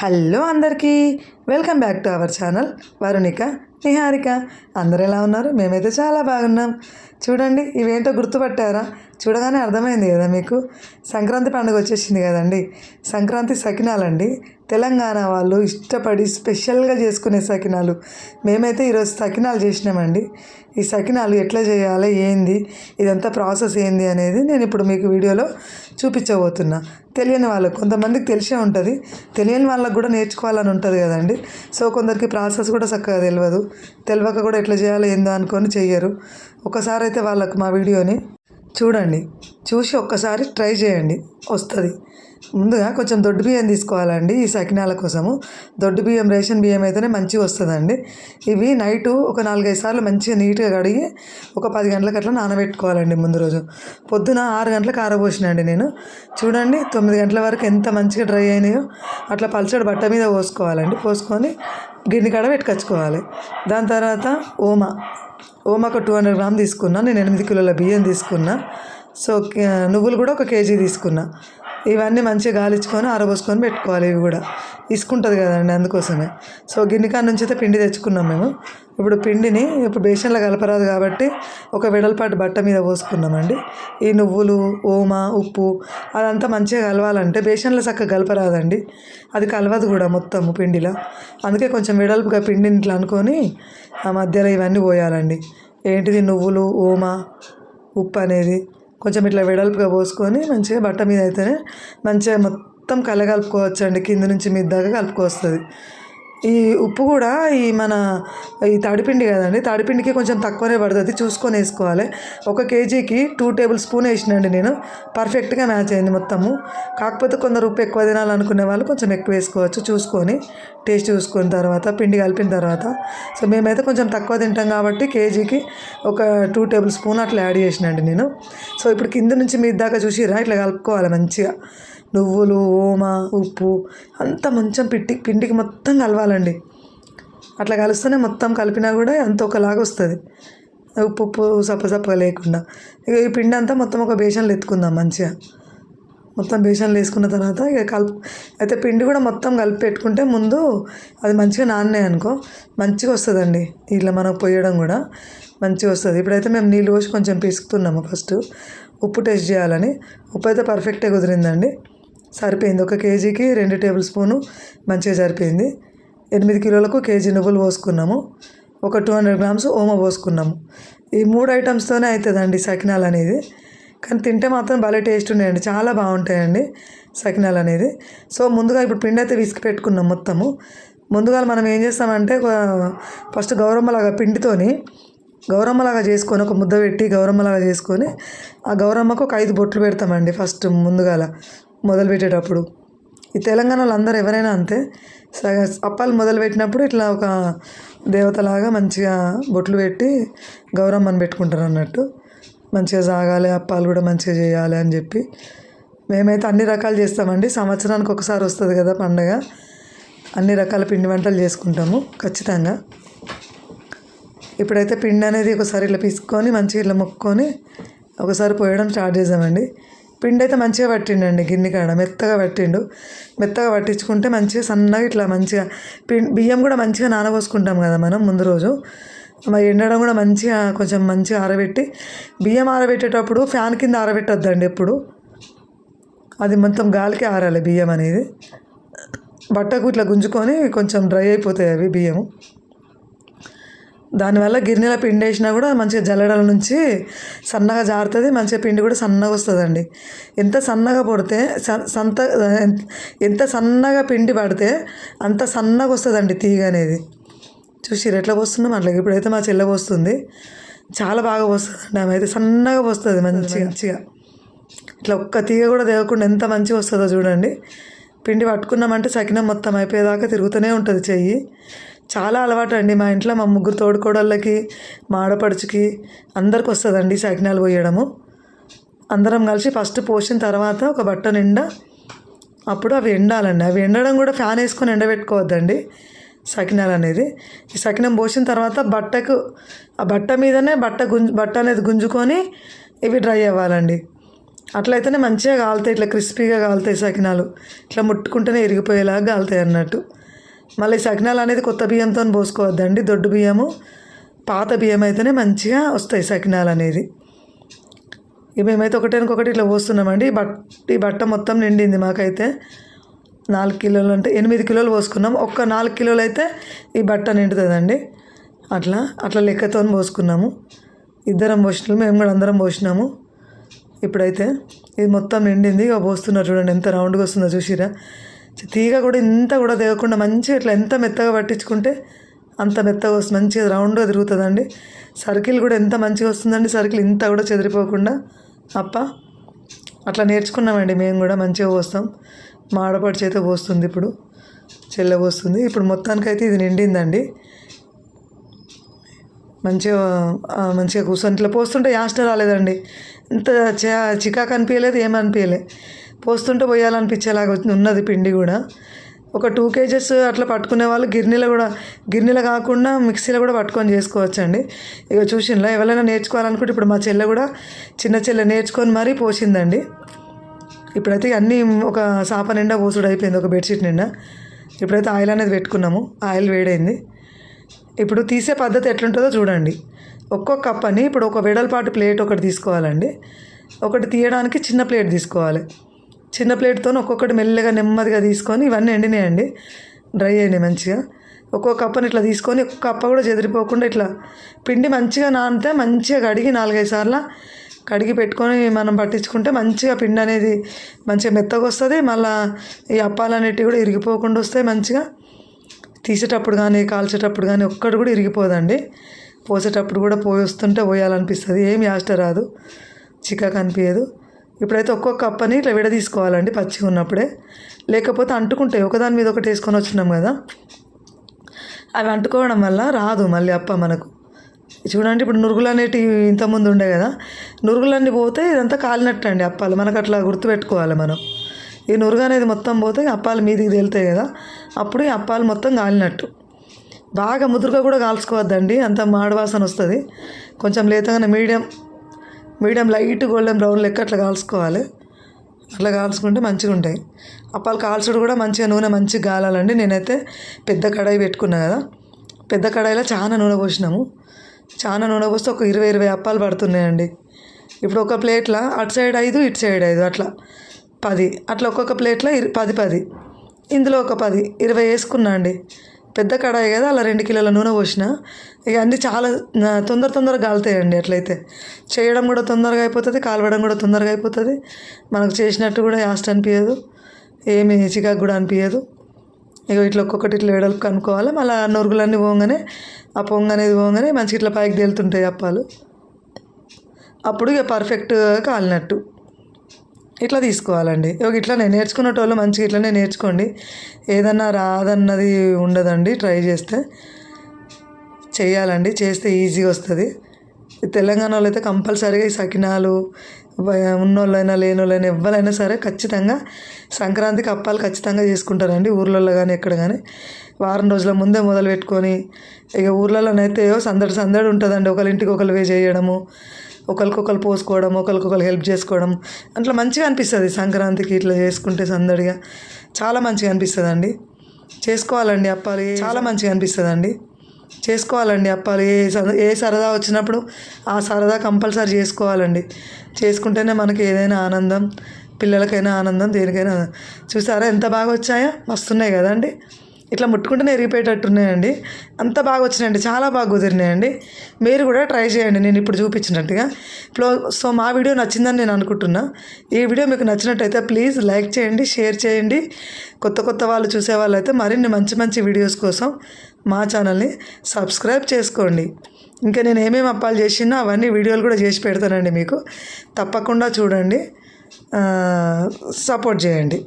Hello అందరికీ welcome back to our channel Varunika Niharika. అందరు ఎలా ఉన్నారు? మేమైతే చాలా బాగున్నాం. చూడండి ఇవేంటో గుర్తుపట్టారా? చూడగానే అర్థమైంది కదా మీకు? సంక్రాంతి పండుగ వచ్చేసింది కదండి. సంక్రాంతి సకినాలండి. తెలంగాణ వాళ్ళు ఇష్టపడి స్పెషల్గా చేసుకునే సకినాలు. మేమైతే ఈరోజు సకినాలు చేసినామండి. ఈ సకినాలు ఎట్లా చేయాలి ఏంది ఇదంతా ప్రాసెస్ ఏంది అనేది నేను ఇప్పుడు మీకు వీడియోలో చూపించబోతున్నా. తెలియని వాళ్ళకు కొంతమందికి తెలిసే ఉంటుంది. తెలియని వాళ్ళకు కూడా నేర్చుకోవాలని ఉంటుంది కదండి. సో కొందరికి ప్రాసెస్ కూడా చక్కగా తెలియదు తెలియక కూడా ఎట్లా చేయాలో ఏందో అనుకొని చెయ్యరు. ఒకసారి అయితే వాళ్ళకు మా వీడియోని చూడండి. చూసి ఒక్కసారి ట్రై చేయండి. వస్తుంది. ముందుగా కొంచెం దొడ్డు బియ్యం తీసుకోవాలండి ఈ సకినాల కోసము. దొడ్డు బియ్యం రేషన్ బియ్యం అయితేనే మంచిగా వస్తుందండి. ఇవి నైటు ఒక నాలుగైదు సార్లు మంచిగా నీట్గా కడిగి ఒక పది గంటలకు అట్లా నానబెట్టుకోవాలండి ముందు రోజు. పొద్దున ఆరు గంటలకు ఆరబోసినండి నేను. చూడండి తొమ్మిది గంటల వరకు ఎంత మంచిగా డ్రై అయినాయో. అట్లా పల్చడి బట్ట మీద పోసుకోవాలండి. పోసుకొని గిన్నె కాడ పెట్టుకొచ్చుకోవాలి. దాని తర్వాత ఓమా. ఓమాక టూ హండ్రెడ్ గ్రామ్ తీసుకున్నా నేను ఎనిమిది కిలోల బియ్యం తీసుకున్నా. సో నువ్వులు కూడా ఒక కేజీ తీసుకున్నా. ఇవన్నీ మంచిగా గాలించుకొని ఆరబోసుకొని పెట్టుకోవాలి ఇవి కూడా. ఇసుకుంటుంది కదండి అందుకోసమే. సో గిన్నెకాడ నుంచి అయితే పిండి తెచ్చుకున్నాం మేము. ఇప్పుడు పిండిని ఇప్పుడు బేసన్లో కలపరాదు కాబట్టి ఒక వెడల్పాటి బట్ట మీద పోసుకున్నామండి. ఈ నువ్వులు ఓమా ఉప్పు అదంతా మంచిగా కలవాలంటే బేసన్లో చక్కగా కలపరాదండి. అది కలవదు కూడా మొత్తము పిండిలో. అందుకే కొంచెం వెడల్పుగా పిండిని ఇట్లా అనుకొని ఆ మధ్యలో ఇవన్నీ పోయాలండి. ఏంటిది? నువ్వులు ఓమా ఉప్పు అనేది. కొంచెం ఇట్లా వెడల్పుగా పోసుకొని మంచిగా బట్ట మీద అయితేనే మంచిగా మొత్తం కలగలుపుకోవచ్చు అండి కింద నుంచి మీద దాకా కలుపుకొస్తుంది ఈ ఉప్పు కూడా ఈ మన ఈ తడిపిండి కదండి తడిపిండికి కొంచెం తక్కువనే పడుతుంది. చూసుకొని వేసుకోవాలి. ఒక కేజీకి టూ టేబుల్ స్పూన్ వేసినండి నేను. పర్ఫెక్ట్గా మ్యాచ్ అయింది మొత్తము. కాకపోతే కొందరు ఉప్పు ఎక్కువ తినాలనుకునే వాళ్ళు కొంచెం ఎక్కువ వేసుకోవచ్చు. చూసుకొని టేస్ట్ చూసుకున్న తర్వాత పిండి కలిపిన తర్వాత. సో మేమైతే కొంచెం తక్కువ తింటాం కాబట్టి కేజీకి ఒక టూ టేబుల్ స్పూన్ అట్లా యాడ్ చేసినండి నేను. సో ఇప్పుడు కింద నుంచి మీ దాకా చూసిరా? ఇట్లా కలుపుకోవాలి మంచిగా. నువ్వులు ఓమా ఉప్పు అంతా మంచం పిండి పిండికి మొత్తం కలవాలండి. అట్లా కలుస్తేనే మొత్తం కలిపినా కూడా అంత ఒకలాగా వస్తుంది. ఉప్పు ఉప్పు సప్ప సప్ప లేకుండా. ఇక ఈ పిండి అంతా మొత్తం ఒక బేషన్లు ఎత్తుకుందాం మంచిగా. మొత్తం బేషన్లు వేసుకున్న తర్వాత ఇక కలుపు అయితే పిండి కూడా మొత్తం కలిపి పెట్టుకుంటే ముందు అది మంచిగా నాన్నాయి అనుకో మంచిగా వస్తుందండి. ఇట్లా మనం పోయడం కూడా మంచిగా వస్తుంది. ఇప్పుడైతే మేము నీళ్ళు పోసి కొంచెం పిసుకుతున్నాము ఫస్ట్. ఉప్పు టేస్ట్ చేయాలని. ఉప్పు అయితే పర్ఫెక్టే కుదిరిందండి. సరిపోయింది. ఒక కేజీకి రెండు టేబుల్ స్పూను మంచిగా సరిపోయింది. ఎనిమిది కిలోలకు కేజీ నువ్వులు పోసుకున్నాము. ఒక టూ హండ్రెడ్ గ్రామ్స్ ఓమ పోసుకున్నాము. ఈ మూడు ఐటమ్స్తోనే అవుతుందండి సకినాలు అనేది. కానీ తింటే మాత్రం భలే టేస్ట్ ఉన్నాయండి. చాలా బాగుంటాయండి సకినాలు అనేది. సో ముందుగా ఇప్పుడు పిండి అయితే విసికి పెట్టుకున్నాం మొత్తము. ముందుగా మనం ఏం చేస్తామంటే ఒక- ఫస్ట్ గౌరమ్మలాగా పిండితోని గౌరమ్మలాగా చేసుకొని ఒక ముద్ద పెట్టి గౌరమ్మలాగా చేసుకొని ఆ గౌరమ్మకు ఒక ఐదు బొట్లు పెడతామండి ఫస్ట్ ముందుగాల. మొదలుపెట్టేటప్పుడు. ఈ తెలంగాణ వాళ్ళు అందరూ ఎవరైనా అంతే సగ అప్పాలు మొదలుపెట్టినప్పుడు ఇట్లా ఒక దేవతలాగా మంచిగా బొట్లు పెట్టి గౌరమ్మని పెట్టుకుంటారు అన్నట్టు. మంచిగా సాగాలి అప్పాలు కూడా మంచిగా చేయాలి అని చెప్పి. మేమైతే అన్ని రకాలు చేస్తామండి. సంవత్సరానికి ఒకసారి వస్తుంది కదా పండగ. అన్ని రకాల పిండి వంటలు చేసుకుంటాము ఖచ్చితంగా. ఇప్పుడైతే పిండి అనేది ఒకసారి ఇట్లా పిసుకొని మంచిగా ఇట్లా మొక్కుకొని ఒకసారి పోయడం స్టార్ట్ చేసామండి. పిండి అయితే మంచిగా పట్టిండండి గిన్నె కాడ మెత్తగా పట్టిండు. మెత్తగా పట్టించుకుంటే మంచిగా సన్నగా ఇట్లా మంచిగా పిండి బియ్యం కూడా మంచిగా నానబోసుకుంటాం కదా మనం ముందు రోజు. మరి ఎండడం కూడా మంచిగా కొంచెం మంచిగా ఆరబెట్టి బియ్యం ఆరబెట్టేటప్పుడు ఫ్యాన్ కింద ఆరబెట్టొద్దండి ఎప్పుడు. అది మొత్తం గాలికి ఆరాలి బియ్యం అనేది. బట్టకు ఇట్లా గుంజుకొని కొంచెం డ్రై అయిపోతాయి అవి బియ్యము. దానివల్ల గిన్నెల పిండి వేసినా కూడా మంచిగా జల్లెడల నుంచి సన్నగా జారుతుంది మంచిగా పిండి కూడా సన్నగా వస్తుందండి. ఎంత సన్నగా పడితే స- సంత ఎంత సన్నగా పిండి పడితే అంత సన్నగా వస్తుందండి తీగ అనేది. చూసి ఎట్లా పోస్తున్నాం అట్లా ఇప్పుడైతే మా చెల్లె పోస్తుంది. చాలా బాగా పోస్తుందండి ఆమె అయితే. సన్నగా పోస్తుంది మంచిగా. మంచిగా. ఇట్లా ఒక్క తీగ కూడా తేవకుండా ఎంత మంచిగా వస్తుందో చూడండి. పిండి పట్టుకున్నామంటే సకినం మొత్తం అయిపోయేదాకా తిరుగుతూనే ఉంటుంది చెయ్యి. చాలా అలవాటు అండి మా ఇంట్లో మా ముగ్గురు తోడుకోడళ్ళకి మా ఆడపడుచుకి అందరికి వస్తుందండి సకినాలు పోయడము. అందరం కలిసి ఫస్ట్ పోసిన తర్వాత ఒక బట్ట నిండా అప్పుడు అవి ఎండాలండి. అవి ఎండడం కూడా ఫ్యాన్ వేసుకొని ఎండబెట్టుకోవద్దండి సకినాలు అనేది. ఈ సకినం పోసిన తర్వాత బట్టకు ఆ బట్ట మీదనే బట్ట గుంజు బట్ట అనేది గుంజుకొని ఇవి డ్రై అవ్వాలండి. అట్లయితేనే మంచిగా కాలుతాయి ఇట్లా క్రిస్పీగా కాలుతాయి సకినాలు. ఇట్లా ముట్టుకుంటేనే ఇరిగిపోయేలాగా కాలుతాయి అన్నట్టు. మళ్ళీ సకినాలు అనేది కొత్త బియ్యంతో పోసుకోవద్దండి దొడ్డు బియ్యము. పాత బియ్యం అయితేనే మంచిగా వస్తాయి సకినాలు అనేది. ఇక మేమైతే ఒకటి ఇట్లా పోస్తున్నామండి. బట్ ఈ బట్ట మొత్తం నిండింది మాకైతే. నాలుగు కిలోలు అంటే ఎనిమిది కిలోలు పోసుకున్నాం. ఒక్క నాలుగు కిలోలు అయితే ఈ బట్ట నిండుతుందండి. అట్లా అట్లా లెక్కతో పోసుకున్నాము. ఇద్దరం పోసినాము మేము కూడా అందరం పోసినాము. ఇప్పుడైతే ఇది మొత్తం నిండింది. ఇక పోస్తున్నారు చూడండి ఎంత రౌండ్గా వస్తుందో చూసిరా. తీగ కూడా ఇంత కూడా తెగకుండా మంచిగా ఇట్లా ఎంత మెత్తగా పట్టించుకుంటే అంత మెత్తగా వస్తుంది. మంచిగా రౌండ్గా తిరుగుతుందండి. సర్కిల్ కూడా ఎంత మంచిగా వస్తుందండి. సర్కిల్ ఇంత కూడా చెదిరిపోకుండా. అప్ప అట్లా నేర్చుకున్నామండి. మేము కూడా మంచిగా పోస్తాం. మా ఆడపడి చేత పోస్తుంది ఇప్పుడు. చెల్ల పోస్తుంది. ఇప్పుడు మొత్తానికైతే ఇది నిండిందండి. మంచిగా మంచిగా కూర్చొని ఇట్లా పోస్తుంటే యాస్ట్ రాలేదండి. ఇంత చ- చికాకు అనిపించలేదు ఏమనిపించలే పోస్తుంటే పోయాలనిపించేలాగా ఉన్నది పిండి కూడా. ఒక టూ కేజెస్ అట్లా పట్టుకునే వాళ్ళు గిర్నీలో కూడా గిర్నీలో కాకుండా మిక్సీలో కూడా పట్టుకొని చేసుకోవచ్చండి. ఇక చూసిండ్లా? ఎవరైనా నేర్చుకోవాలనుకుంటే ఇప్పుడు మా చెల్లె కూడా చిన్న చెల్లె నేర్చుకొని మరీ పోసిందండి. ఇప్పుడైతే అన్నీ ఒక సాప నిండా పోసుడు అయిపోయింది ఒక బెడ్షీట్ నిండా. ఇప్పుడైతే ఆయిల్ అనేది పెట్టుకున్నాము ఆయిల్ వేడైంది. ఇప్పుడు తీసే పద్ధతి ఎట్లుంటుందో చూడండి. ఒక్కొక్క కప్పని ఇప్పుడు ఒక వెడల్పాటు ప్లేట్ ఒకటి తీసుకోవాలండి. ఒకటి తీయడానికి చిన్న ప్లేట్ తీసుకోవాలి. చిన్న ప్లేట్తో ఒక్కొక్కటి మెల్లగా నెమ్మదిగా తీసుకొని ఇవన్నీ ఎండినాయండి. డ్రై అయినాయి మంచిగా. ఒక్కొక్క కప్పని ఇట్లా తీసుకొని ఒక్క కప్ప కూడా చెదిరిపోకుండా ఇట్లా పిండి మంచిగా నానితే మంచిగా కడిగి నాలుగైదు సార్లు కడిగి పెట్టుకొని మనం పట్టించుకుంటే మంచిగా పిండి అనేది మంచిగా మెత్తగా వస్తుంది. మళ్ళీ ఈ అప్పాలు కూడా ఇరిగిపోకుండా వస్తాయి మంచిగా. తీసేటప్పుడు కానీ కాల్చేటప్పుడు కానీ ఒక్కటి కూడా ఇరిగిపోదండి. పోసేటప్పుడు కూడా పోయి వస్తుంటే పోయాలనిపిస్తుంది. ఏం యాస్ట రాదు. చికాకు అనిపించదు ఇప్పుడైతే ఒక్కొక్క కప్పని ఇట్లా విడదీసుకోవాలండి పచ్చిగా ఉన్నప్పుడే. లేకపోతే అంటుకుంటాయి ఒకదాని మీద ఒకటి వేసుకొని వచ్చినాం కదా. అవి అంటుకోవడం వల్ల రాదు మళ్ళీ అప్ప మనకు. చూడండి ఇప్పుడు నురుగులు అనేటివి ఇంతకుముందు ఉండే కదా. నురుగులన్నీ పోతే ఇదంతా కాలినట్టు అండి అప్పాలు. మనకు అట్లా గుర్తుపెట్టుకోవాలి మనం. ఈ నురుగు అనేది మొత్తం పోతే అప్పాలు మీదికి తేలుతాయి కదా. అప్పుడు ఈ అప్పాలు మొత్తం కాలినట్టు. బాగా ముదురుగా కూడా కాల్చుకోవద్దండి అంత మాడవాసన వస్తుంది. కొంచెం లేతగానే medium medium light golden brown లెక్క అట్లా కాల్చుకోవాలి. అట్లా కాల్చుకుంటే మంచిగా ఉంటాయి. అప్పాలు కాల్చుడు కూడా మంచిగా నూనె మంచిగా కాలాలండి నేనైతే పెద్ద కడాయి పెట్టుకున్నా కదా. పెద్ద కడాయిలో చాలా నూనె పోసినాము. చాలా నూనె పోస్తే ఒక ఇరవై ఇరవై అప్పాలు పడుతున్నాయండి. ఇప్పుడు ఒక ప్లేట్లో అటు సైడ్ ఐదు ఇటు సైడ్ ఐదు అట్లా. పది. అట్లా ఒక్కొక్క ప్లేట్లో ఇరు- పది పది. ఇందులో ఒక పది. ఇరవై వేసుకున్నా అండి. పెద్ద కడాయి కదా అలా రెండు కిలోల నూనె పోసిన. ఇక అన్నీ చాలా తొందర తొందరగా కాలుతాయండి అట్లయితే. చేయడం కూడా తొందరగా అయిపోతుంది కాలవడం కూడా తొందరగా అయిపోతుంది. మనకు చేసినట్టు కూడా యాస్ట్ అనిపించదు ఏమి చికాకు కూడా అనిపించదు ఇక ఇట్లా ఒక్కొక్కటి ఇట్లా వెడల్పు కనుక్కోవాలి మళ్ళీ నొరుగులన్నీ పోగానే ఆ పొంగ అనేది పోగానే మంచిగా ఇట్లా పైకి తేలుతుంటాయి అప్పాలు. అప్పుడు ఇక పర్ఫెక్ట్గా కాలినట్టు. ఇట్లా తీసుకోవాలండి. ఇక ఇట్లా నేను నేర్చుకునేటోళ్ళు మంచిగా ఇట్లనే నేర్చుకోండి. ఏదన్నా రాదన్నది ఉండదండి ట్రై చేస్తే. చేయాలండి. చేస్తే ఈజీగా వస్తుంది. ఈ తెలంగాణలో అయితే కంపల్సరీగా ఈ సకినాలు వ- ఉన్నోళ్ళైనా లేనోళ్ళైనా ఎవరైనా సరే ఖచ్చితంగా సంక్రాంతికి అప్పాలు ఖచ్చితంగా చేసుకుంటారండి. ఊర్లలో కానీ ఎక్కడ కానీ వారం రోజుల ముందే మొదలు పెట్టుకొని ఇక ఊర్లలోనైతే సందడి సందడి ఉంటుందండి. ఒకళ్ళ ఇంటికి ఒకరు వే చేయడము. ఒకరికొకరు పోసుకోవడం ఒకరికొకరు హెల్ప్ చేసుకోవడం. అట్లా మంచిగా అనిపిస్తుంది. సంక్రాంతికి ఇట్లా చేసుకుంటే సందడిగా. చాలా మంచిగా అనిపిస్తుంది అండి చేసుకోవాలండి అప్పాలు. చాలా మంచిగా అనిపిస్తుంది అండి చేసుకోవాలండి అప్పాలు. ఏ ఏ సరదా వచ్చినప్పుడు ఆ సరదా కంపల్సరీ చేసుకోవాలండి. చేసుకుంటేనే మనకి ఏదైనా ఆనందం పిల్లలకైనా ఆనందం దేనికైనా చూసారా? ఎంత బాగా వచ్చాయో? వస్తున్నాయి కదండి. ఇట్లా ముట్టుకుంటేనే ఎరిగిపోయేటట్టున్నాయండి. అంత బాగా వచ్చినాయండి. చాలా బాగా కుదిరినాయండి. మీరు కూడా ట్రై చేయండి. నేను ఇప్పుడు చూపించినట్టుగా. ఫ్లో సో మా వీడియో నచ్చిందని నేను అనుకుంటున్నా. ఈ వీడియో మీకు నచ్చినట్టయితే ప్లీజ్ లైక్ చేయండి షేర్ చేయండి. కొత్త కొత్త వాళ్ళు చూసే వాళ్ళైతే మరిన్ని మంచి మంచి వీడియోస్ కోసం మా ఛానల్ని సబ్స్క్రైబ్ చేసుకోండి. ఇంకా నేను ఏమేమి అప్పాలు చేసినా అవన్నీ వీడియోలు కూడా చేసి పెడతానండి మీకు. తప్పకుండా చూడండి. సపోర్ట్ చేయండి.